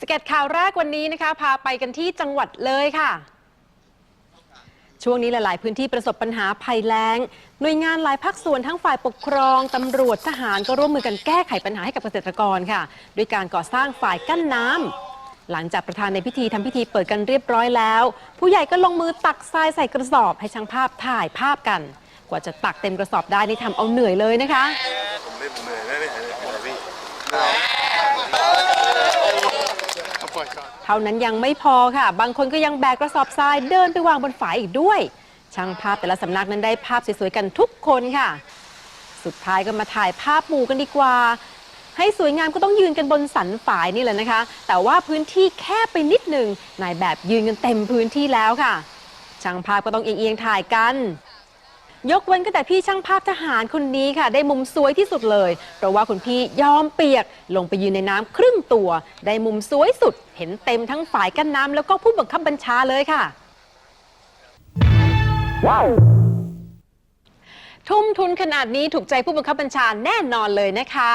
สเก็ตข่าวแรกวันนี้นะคะ พาไปกันที่จังหวัดเลยค่ะ ช่วงนี้หลาย ๆ พื้นที่ประสบปัญหาภัยแล้ง หน่วยงานหลายภาคส่วนทั้งฝ่ายปกครอง ตำรวจทหารก็ร่วมมือกันแก้ไขปัญหาให้กับเกษตรกรค่ะ ด้วยการก่อสร้างฝ่ายกั้นน้ำหลังจากประธานในพิธีทำพิธีเปิดกันเรียบร้อยแล้ว ผู้ใหญ่ก็ลงมือตักทรายใส่กระสอบ ให้ช่างภาพถ่ายภาพกัน กว่าจะตักเต็มกระสอบได้นี่ทำเอาเหนื่อยเลยนะคะผมไม่เหนื่อยไม่ไม่เหนื่อยไม่เหนื่อยพี่ เท่านั้นยังไม่พอค่ะ บางคนก็ยังแบกกระสอบทรายเดินไปวางบนฝายอีกด้วย ช่างภาพแต่ละสำนักนั้นได้ภาพสวยๆกันทุกคนค่ะ สุดท้ายก็มาถ่ายภาพหมู่กันดีกว่า ให้สวยงามก็ต้องยืนกันบนสันฝายนี่แหละนะคะ แต่ว่าพื้นที่แคบไปนิดหนึ่งนายแบบยืนกันเต็มพื้นที่แล้วค่ะ ช่างภาพก็ต้องเอียงๆถ่ายกัน ยกเว้นก็แต่พี่ช่างภาพทหารคนนี้ค่ะ ได้มุมสวยที่สุดเลย เพราะว่าคุณพี่ยอมเปียก ลงไปยืนในน้ำครึ่งตัว ได้มุมสวยสุด เห็นเต็มทั้งฝ่ายกั้นน้ำแล้วก็ผู้บังคับบัญชาเลยค่ะ ทุ่มทุนขนาดนี้ถูกใจผู้บังคับบัญชาแน่นอนเลยนะคะ